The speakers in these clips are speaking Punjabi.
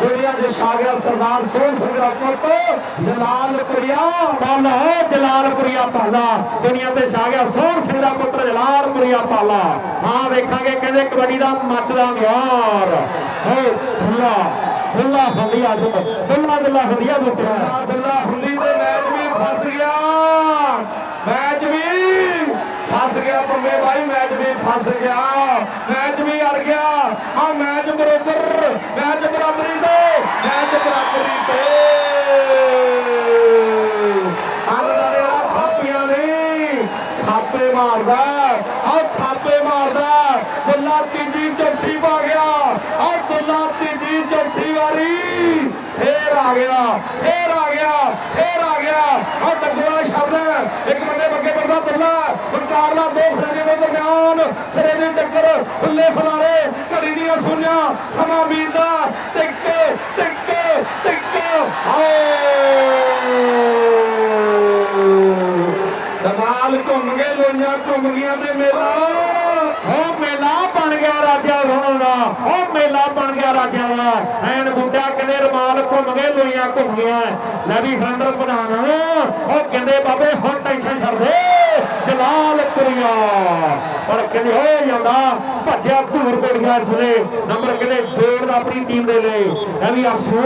ਦੁਨੀਆ ਦੇ ਛਾ ਗਿਆ ਸਰਦਾਰ ਸੋਹਣ ਸਿੰਘ ਦਾ ਪੁੱਤ ਜਲਾਲਪੁਰੀਆ ਪਾਲਾ ਜਲਾਲਪੁਰੀਆ ਪਾਲਾ। ਦੁਨੀਆ ਤੇ ਛਾ ਸੋਹਣ ਸਿੰਘ ਦਾ ਪੁੱਤਰ ਜਲਾਲਪੁਰੀਆ ਪਾਲਾ। ਹਾਂ ਵੇਖਾਂਗੇ ਕਹਿੰਦੇ ਕਬੱਡੀ ਦਾ ਮੱਚਦਾ ਮਿਆਰ ਹੋ, ਹੁੱਲਾ ਹੁੱਲਾ ਹੰਡੀਆ ਜੋ ਹੁੱਲਾ ਹੁੱਲਾ ਹੰਡੀਆ ਮੁੱਤਰਾ ਅੱਲਾ ਹੁੰਦੀ ਤੇ ਮੈਚ ਵੀ ਫਸ ਗਿਆ। ਮੈਚ ਵੀ ਫਸ ਗਿਆ ਪੰਮੇ ਭਾਈ ਮੈਚ ਵੀ ਫਸ ਗਿਆ। ਮੈਚ ਵੀ ਅੜ ਗਿਆ। ਆ ਮੈਚ ਬਰੋਬਰ, ਮੈਚ ਥਾਪੇ ਮਾਰਦਾ ਆ ਥਾਪੇ ਮਾਰਦਾ। ਦੁੱਲਾ ਤੀਜੀ ਚੌਥੀ ਪਾ ਗਿਆ ਆ ਦੁੱਲਾ ਤੀਜੀ ਚੌਥੀ ਵਾਰੀ। ਫੇਰ ਆ ਗਿਆ, ਫੇਰ ਆ ਗਿਆ, ਫੇਰ ਆ ਗਿਆ। ਆ ਡੱਗੂਆ ਸ਼ਬਦ ਇੱਕ ਬੰਦੇ ਬੱਗੇ ਪੜਦਾ ਦੁੱਲਾ ਮੁਕਾਬਲਾ ਦੋ ਖੜੇ ਦੇ ਦਰਮਿਆਨ ਸਿਰੇ ਦੀ ਟੱਕਰ ਹੁੱਲੇ ਫਲਾਰੇ, ਘੜੀ ਦੀਆਂ ਸੁਣਿਆ ਸਮਾਂ ਬੀਤਦਾ, ਟਿਕ ਟਿਕ ਹਾਏ ਕਮਾਲ ਘੁੰਮ ਘੁੰਮ ਗਈਆਂ ਤੇ ਮੇਲਾ। ਉਹ ਮੇਲਾ ਬਣ ਗਿਆ ਰਾਜਾ ਰੋਣ ਦਾ। ਉਹ ਮੇਲਾ ਬਣ ਗਿਆ ਰਾਜਾ ਦਾ। ਐਨ ਬੁੱਢਾ ਕਹਿੰਦੇ ਰਮਾਲ ਘੁੰਮ ਗਏ ਲੋਈਆਂ ਘੁੰਮ ਗਿਆ ਲੈ ਵੀ ਫਰੰਡਰ ਪ੍ਰਧਾਨ ਉਹ ਕਹਿੰਦੇ ਬਾਬੇ ਹੁਣ ਟੈਨਸ਼ਨ ਛੱਡ ਦੇ। ਜਲਾਲਪੁਰੀਆ ਪਰ ਕਹਿੰਦੇ, ਹੋ ਜਾਂਦਾ ਭੱਜਿਆ ਧੂਰ ਕੋੜੀਆਂ ਇਸ ਵੇਲੇ। ਨੰਬਰ ਕਹਿੰਦੇ ਜੋੜ ਦਾ ਆਪਣੀ ਟੀਮ ਦੇ ਲਈ ਇਹ ਵੀ ਅਸੂ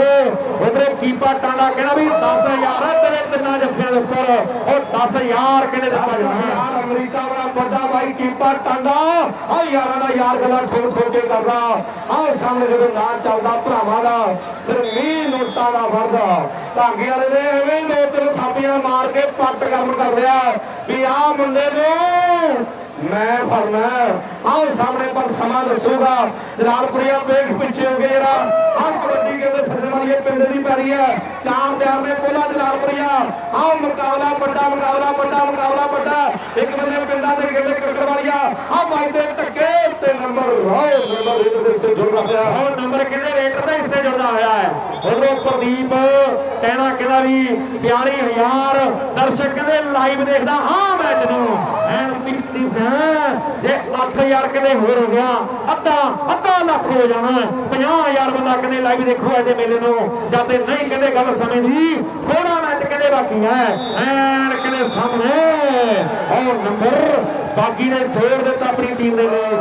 ਉਧਰੇ ਕੀਪਾ ਟਾਂਡਾ ਕਹਿੰਦਾ ਵੀ 10000 ਤੇਰੇ ਤਿੰਨਾਂ ਜੱਫਿਆਂ ਦੇ ਉੱਪਰ। ਉਹ 10000 ਕਹਿੰਦੇ ਦਿੱਤਾ ਜਾਣਾ ਯਾਰ ਅਮਰੀਕਾ ਵਾਲਾ ਵੱਡਾ ਬਾਈ ਕੀਪਰ ਟਾਂਡਾ। ਆ ਯਾਰਾਂ ਦਾ ਯਾਰ ਗੱਲਾਂ ਠੋਕ ਠੋਕ ਕੇ ਕਰਦਾ। ਆਹ ਸਾਹਮਣੇ ਜਦੋਂ ਨਾਂ ਚੱਲਦਾ, ਭਰਾਵਾਂ ਦਾ ਫਿਰ ਮੀਂਹ ਨੋਟਾਂ ਦਾ ਵਰਦਾ। ਧਾਗੇ ਵਾਲੇ ਨੇ ਐਵੇਂ ਹੀ ਨੋਟ ਥਾਪੀਆਂ ਮਾਰ ਕੇ ਪੱਟ ਕੰਮ ਕਰ ਲਿਆ ਵੀ ਆ ਮੁੰਡੇ ਨੂੰ ਮੈਂ ਫੜਨਾ। ਆਹ ਸਾਹਮਣੇ ਪਰ ਸਮਾਂ ਦੱਸੂਗਾ। ਜਲਾਲਪੁਰੀਆ ਵੇਖ ਪਿੱਛੇ ਹੋ ਗਏ ਯਾਰਾ ਆਹ ਕਬੱਡੀ ਕਹਿੰਦੇ ਸੱਜਣੀਏ ਪਿੰਡ ਦੀ ਪੈਰੀ ਹੈ। ਚਾਰ ਤਿਆਰ ਨੇ ਪੋਲਾ ਜਲਾਲਪੁਰੀਆ। ਆਹ ਮੁਕਾਬਲਾ ਵੱਡਾ ਮੁਕਾਬਲਾ ਵੱਡਾ ਮੁਕਾਬਲਾ ਵੱਡਾ। ਇੱਕ ਬੰਦੇ ਪਿੰਡਾਂ ਦੇ ਕਹਿੰਦੇ ਕ੍ਰਿਕਟ ਵਾਲੀਆ। ਆਹ ਮਾਈ ਦੇ ਟੱਕੇ ਤੇ ਨੰਬਰ ਰਾਏ ਨੰਬਰ ਰੇਟ ਦੇ ਸੇ ਜੁੜਦਾ ਪਿਆ ਉਹ ਨੰਬਰ ਕਿੰਨੇ ਰੇਟਰ ਦਾ ਹਿੱਸੇ ਜੁੜਦਾ ਹੋਇਆ ਹੈ? ਉਧਰੋਂ ਪ੍ਰਦੀਪ ਕਹਿਣਾ ਕਿਹਦਾ ਵੀ 42000 ਦਰਸ਼ਕ ਕਹਿੰਦੇ ਲਾਈਵ ਦੇਖਦਾ ਹਾਂ ਮੈਚ ਨੂੰ। ਐਨ ਪਿੱਤੀ ਸਾਂ ਜੇ 8000 ਕਹਿੰਦੇ ਹੋਰ ਹੋ ਗਿਆ। ਅੱਧਾ ਅੱਧਾ ਲੱਖ ਹੋ ਜਾਣਾ 50000 ਬੰਦਾ ਕਹਿੰਦੇ ਲਾਈਵ ਦੇਖੋ ਇਹਦੇ ਮੇਲੇ ਨੂੰ। ਜਦ ਨਹੀਂ ਕਹਿੰਦੇ ਗੱਲ ਸਮੇਂ ਦੀ ਥੋੜਾ ਮੈਚ ਕਹਿੰਦੇ ਬਾਕੀ ਹੈ। ਐਨ ਕਹਿੰਦੇ ਸਾਹਮਣੇ। ਉਹ ਨੰਬਰ ਬਾਗੀ ਨੇ ਜੋੜ ਦਿੱਤਾ ਆਪਣੀ ਟੀਮ ਦੇ ਲਈ।